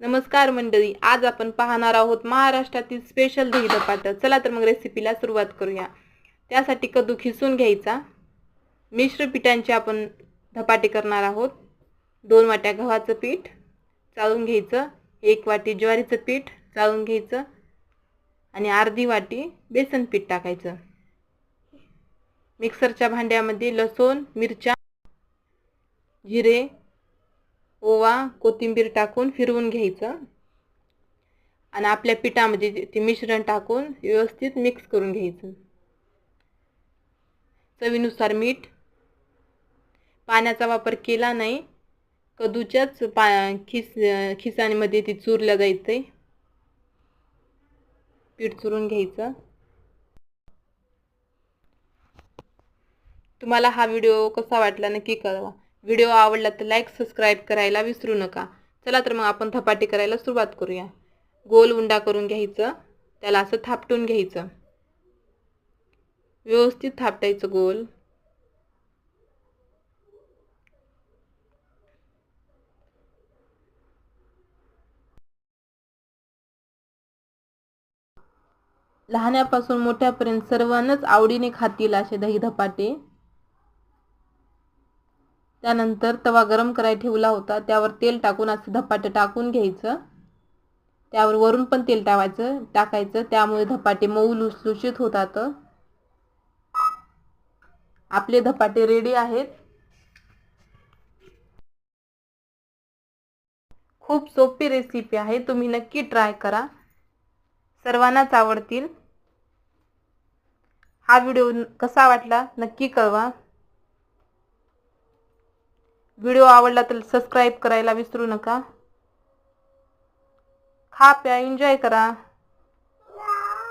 नमस्कार मंडळी आज आपण पाहणार आहोत महाराष्ट्रातील स्पेशल दही धपाटं चला तर मग रेसिपीला सुरुवात करूया. त्यासाठी कद्दू खिसून घ्यायचा. मिश्र पिठांचे आपण धपाटे करणार आहोत. दोन वाट्या गव्हाचं पीठ चाळून घ्यायचं. एक वाटी ज्वारीचं पीठ चाळून घ्यायचं. आणि अर्धी वाटी बेसन पीठ टाकायचं. मिक्सरच्या भांड्यामध्ये लसूण मिरच्या जिरे ओवा कोथिंबीर टाकून फिरवून घ्यायचं. आणि आपल्या पिठामध्ये ते मिश्रण टाकून व्यवस्थित मिक्स करून घ्यायचं. चवीनुसार मीठ. पाण्याचा वापर केला नाही कदूच्याच पा खिस खिसाणीमध्ये ती चुरलं जायचं आहे पीठ चुरून घ्यायचं. तुम्हाला हा व्हिडिओ कसा वाटला नक्की कळवा. व्हिडिओ आवडला तर लाईक सबस्क्राईब करायला विसरू नका. चला तर मग आपण धपाटे करायला सुरुवात करूया. गोल उंडा करून घ्यायचं. त्याला असं थापटून घ्यायचं. व्यवस्थित थापटायचं गोल. लहान्यापासून मोठ्यापर्यंत सर्वांनाच आवडीने खातील असे दही धपाटे. त्यानंतर तवा गरम करायला ठेवला होता. त्यावर तेल टाकून असं धपाटे टाकून घ्यायचं. त्यावर वरून पण तेल टाकायचं टाकायचं. त्यामुळे धपाटे मऊ लुसलुशीत होतात. आपले धपाटे रेडी आहेत. खूप सोपी रेसिपी आहे. तुम्ही नक्की ट्राय करा. सर्वांनाच आवडतील. हा व्हिडिओ कसा वाटला नक्की कळवा. व्हिडिओ आवडला तर सबस्क्राईब करायला विसरू नका. खा प्या एन्जॉय करा.